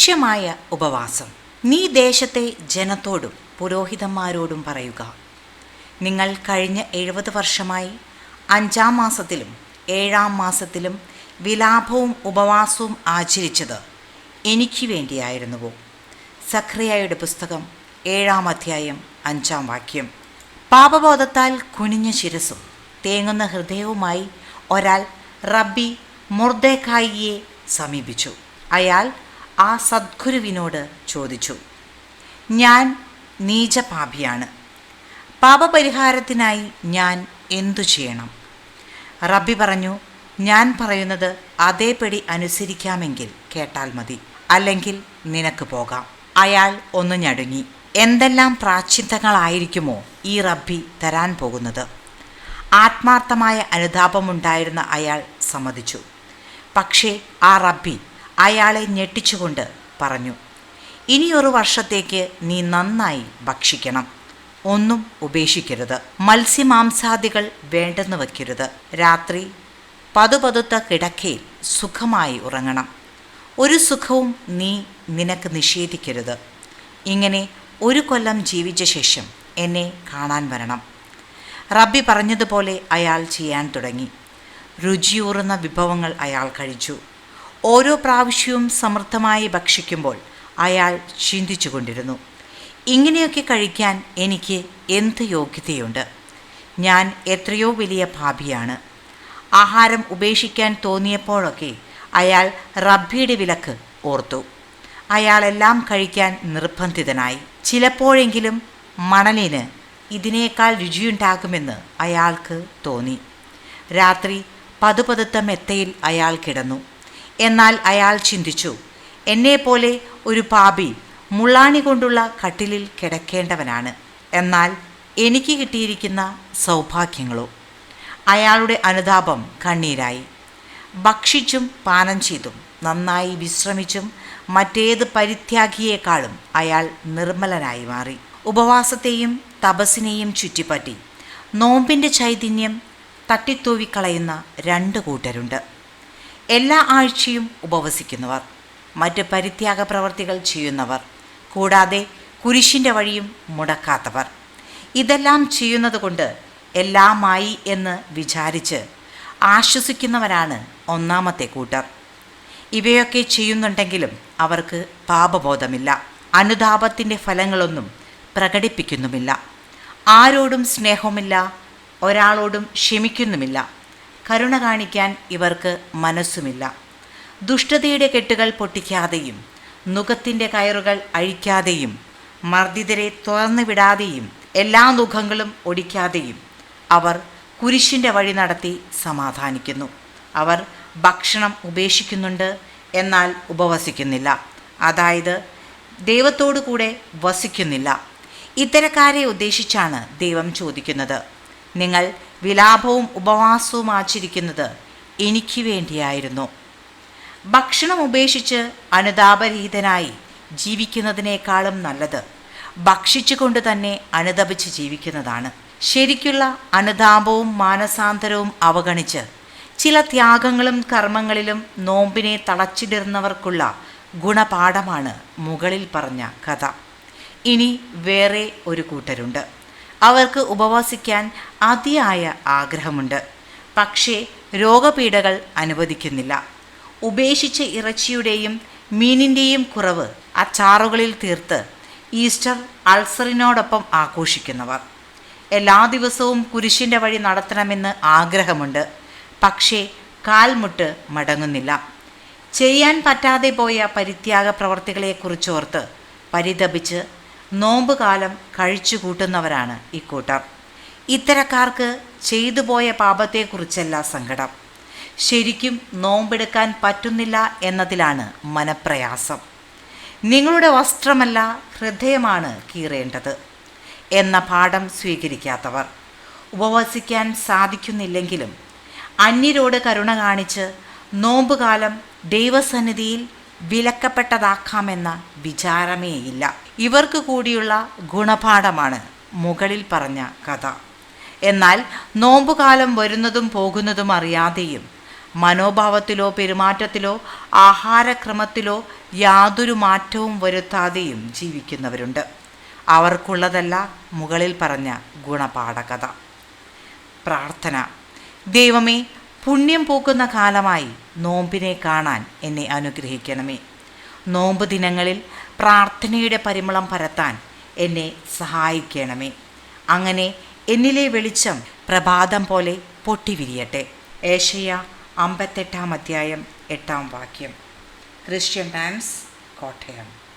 ലക്ഷ്യമായ ഉപവാസം. നീ ദേശത്തെ ജനത്തോടും പുരോഹിതന്മാരോടും പറയുക. നിങ്ങൾ കഴിഞ്ഞ എഴുപത് വർഷമായി അഞ്ചാം മാസത്തിലും ഏഴാം മാസത്തിലും വിലാപവും ഉപവാസവും ആചരിച്ചത് എനിക്ക് വേണ്ടിയായിരുന്നുവോ? സഖ്രിയായുടെ പുസ്തകം ഏഴാം അധ്യായം അഞ്ചാം വാക്യം. പാപബോധത്താൽ കുനിഞ്ഞ ശിരസും തേങ്ങുന്ന ഹൃദയവുമായി ഒരാൾ റബ്ബി മുർദേഖായിയെ സമീപിച്ചു. അയാൾ ആ സദ്ഗുരുവിനോട് ചോദിച്ചു ഞാൻ നീചപാപിയാണ്. പാപപരിഹാരത്തിനായി ഞാൻ എന്തു ചെയ്യണം? റബ്ബി പറഞ്ഞു ഞാൻ പറയുന്നത് അതേപടി അനുസരിക്കാമെങ്കിൽ കേട്ടാൽ മതി. അല്ലെങ്കിൽ നിനക്ക് പോകാം. അയാൾ ഒന്ന് ഞടുങ്ങി എന്തെല്ലാം പ്രാചിന്തങ്ങളായിരിക്കുമോ ഈ റബ്ബി തരാൻ പോകുന്നത്? ആത്മാർത്ഥമായ അനുതാപമുണ്ടായിരുന്ന അയാൾ സമ്മതിച്ചു. പക്ഷേ ആ റബ്ബി അയാളെ ഞെട്ടിച്ചുകൊണ്ട് പറഞ്ഞു ഇനിയൊരു വർഷത്തേക്ക് നീ നന്നായി ഭക്ഷിക്കണം. ഒന്നും ഉപേക്ഷിക്കരുത്. മത്സ്യമാംസാദികൾ വേണ്ടെന്ന് വയ്ക്കരുത്. രാത്രി പതുപതുത്ത കിടക്കയിൽ സുഖമായി ഉറങ്ങണം. ഒരു സുഖവും നീ നിനക്ക് നിഷേധിക്കരുത്. ഇങ്ങനെ ഒരു കൊല്ലം ജീവിച്ച ശേഷം എന്നെ കാണാൻ വരണം. റബ്ബി പറഞ്ഞതുപോലെ അയാൾ ചെയ്യാൻ തുടങ്ങി. രുചിയൂറുന്ന വിഭവങ്ങൾ അയാൾ കഴിച്ചു. ഓരോ പ്രാവശ്യവും സമൃദ്ധമായി ഭക്ഷിക്കുമ്പോൾ അയാൾ ചിന്തിച്ചുകൊണ്ടിരുന്നു ഇങ്ങനെയൊക്കെ കഴിക്കാൻ എനിക്ക് എന്ത് യോഗ്യതയുണ്ട്? ഞാൻ എത്രയോ വലിയ ഭാവിയാണ് ആഹാരം ഉപേക്ഷിക്കാൻ തോന്നിയപ്പോഴൊക്കെ അയാൾ റബ്ബിയുടെ വിലക്ക് ഓർത്തു. അയാളെല്ലാം കഴിക്കാൻ നിർബന്ധിതനായി. ചിലപ്പോഴെങ്കിലും മണലിന് ഇതിനേക്കാൾ രുചിയുണ്ടാകുമെന്ന് അയാൾക്ക് തോന്നി. രാത്രി പതുപതുത്ത മെത്തയിൽ അയാൾ കിടന്നു. എന്നാൽ അയാൾ ചിന്തിച്ചു എന്നെപ്പോലെ ഒരു പാപി മുള്ളാണി കൊണ്ടുള്ള കട്ടിലിൽ കിടക്കേണ്ടവനാണ്. എന്നാൽ എനിക്ക് കിട്ടിയിരിക്കുന്ന സൗഭാഗ്യങ്ങളോ? അയാളുടെ അനുതാപം കണ്ണീരായി. ഭക്ഷിച്ചും പാനം ചെയ്തും നന്നായി വിശ്രമിച്ചും മറ്റേത് പരിത്യാഗിയേക്കാളും അയാൾ നിർമ്മലനായി മാറി. ഉപവാസത്തെയും തപസ്സിനെയും ചുറ്റിപ്പറ്റി നോമ്പിന്റെ ചൈതന്യം തട്ടിത്തൂവിക്കളയുന്ന രണ്ട് കൂട്ടരുണ്ട്. എല്ലാ ആഴ്ചയും ഉപവസിക്കുന്നവർ മറ്റ് പരിത്യാഗ പ്രവർത്തികൾ ചെയ്യുന്നവർ കൂടാതെ കുരിശിന്റെ വഴിയും മുടക്കാത്തവർ. ഇതെല്ലാം ചെയ്യുന്നത് കൊണ്ട് എല്ലാമായി എന്ന് വിചാരിച്ച് ആശ്വസിക്കുന്നവരാണ് ഒന്നാമത്തെ കൂട്ടർ. ഇവയൊക്കെ ചെയ്യുന്നുണ്ടെങ്കിലും അവർക്ക് പാപബോധമില്ല. അനുതാപത്തിന്റെ ഫലങ്ങളൊന്നും പ്രകടിപ്പിക്കുന്നുമില്ല. ആരോടും സ്നേഹമില്ല ഒരാളോടും ക്ഷമിക്കുന്നുമില്ല. കരുണ കാണിക്കാൻ ഇവർക്ക് മനസ്സുമില്ല. ദുഷ്ടതയുടെ കെട്ടുകൾ പൊട്ടിക്കാതെയും നുഖത്തിന്റെ കയറുകൾ അഴിക്കാതെയും മർദ്ദിതരെ തുറന്നു വിടാതെയും എല്ലാ മുഖങ്ങളും ഒടിക്കാതെയും അവർ കുരിശിന്റെ വഴി നടത്തി സമാധാനിക്കുന്നു. അവർ ഭക്ഷണം ഉപേക്ഷിക്കുന്നുണ്ട് എന്നാൽ ഉപവസിക്കുന്നില്ല. അതായത് ദൈവത്തോടു കൂടെ വസിക്കുന്നില്ല. ഇത്തരക്കാരെ ഉദ്ദേശിച്ചാണ് ദൈവം ചോദിക്കുന്നത്. നിങ്ങൾ വിലാപവും ഉപവാസവും ആചരിക്കുന്നത് എനിക്ക് വേണ്ടിയായിരുന്നു. ഭക്ഷണം ഉപേക്ഷിച്ച് അനുതാപരഹിതനായി ജീവിക്കുന്നതിനേക്കാളും നല്ലത് ഭക്ഷിച്ചുകൊണ്ട് തന്നെ അനുതപിച്ച് ജീവിക്കുന്നതാണ്. ശരിക്കുള്ള അനുതാപവും മാനസാന്തരവും അവഗണിച്ച് ചില ത്യാഗങ്ങളും കർമ്മങ്ങളിലും നോമ്പിനെ തളച്ചിടുന്നവർക്കുള്ള ഗുണപാഠമാണ് മുകളിൽ പറഞ്ഞ കഥ. ഇനി വേറെ ഒരു കൂട്ടരുണ്ട്. അവർക്ക് ഉപവസിക്കാൻ അതിയായ ആഗ്രഹമുണ്ട്. പക്ഷേ രോഗപീഠകൾ അനുവദിക്കുന്നില്ല. ഉപേക്ഷിച്ച ഇറച്ചിയുടെയും മീനിന്റെയും കുറവ് അച്ചാറുകളിൽ തീർത്ത് ഈസ്റ്റർ അൾസറിനോടൊപ്പം ആഘോഷിക്കുന്നവർ. എല്ലാ ദിവസവും കുരിശിന്റെ വഴി നടത്തണമെന്ന് ആഗ്രഹമുണ്ട്. പക്ഷേ കാൽമുട്ട് മടങ്ങുന്നില്ല. ചെയ്യാൻ പറ്റാതെ പോയ പരിത്യാഗ പ്രവർത്തികളെക്കുറിച്ചോർത്ത് പരിതപിച്ച് നോമ്പുകാലം കഴിച്ചു കൂട്ടുന്നവരാണ് ഇക്കൂട്ടർ ഇത്തരക്കാർക്ക് ചെയ്തു പോയ പാപത്തെക്കുറിച്ചല്ല സങ്കടം. ശരിക്കും നോമ്പെടുക്കാൻ പറ്റുന്നില്ല എന്നതിലാണ് മനപ്രയാസം. നിങ്ങളുടെ വസ്ത്രമല്ല ഹൃദയമാണ് കീറേണ്ടത് എന്ന പാഠം സ്വീകരിക്കാത്തവർ. ഉപവസിക്കാൻ സാധിക്കുന്നില്ലെങ്കിലും അന്യരോട് കരുണ കാണിച്ച് നോമ്പുകാലം ദൈവസന്നിധിയിൽ വിലക്കപ്പെട്ടതാക്കാമെന്ന വിചാരമേയില്ല ഇവർക്ക് കൂടിയുള്ള ഗുണപാഠമാണ് മുകളിൽ പറഞ്ഞ കഥ. എന്നാൽ നോമ്പുകാലം വരുന്നതും പോകുന്നതും അറിയാതെയും മനോഭാവത്തിലോ പെരുമാറ്റത്തിലോ ആഹാരക്രമത്തിലോ യാതൊരു മാറ്റവും വരുത്താതെയും ജീവിക്കുന്നവരുണ്ട്. അവർക്കുള്ളതല്ല മുകളിൽ പറഞ്ഞ ഗുണപാഠകഥ. പ്രാർത്ഥന. ദൈവമേ പുണ്യം പൂക്കുന്ന കാലമായി നോമ്പിനെ കാണാൻ എന്നെ അനുഗ്രഹിക്കണമേ. നോമ്പ് ദിനങ്ങളിൽ പ്രാർത്ഥനയുടെ പരിമളം പരത്താൻ എന്നെ സഹായിക്കണമേ. അങ്ങനെ എന്നിലെ വെളിച്ചം പ്രഭാതം പോലെ പൊട്ടിവിരിയട്ടെ. ഏഷ്യ അമ്പത്തെട്ടാം അധ്യായം എട്ടാം വാക്യം. Christian Times Kottayam.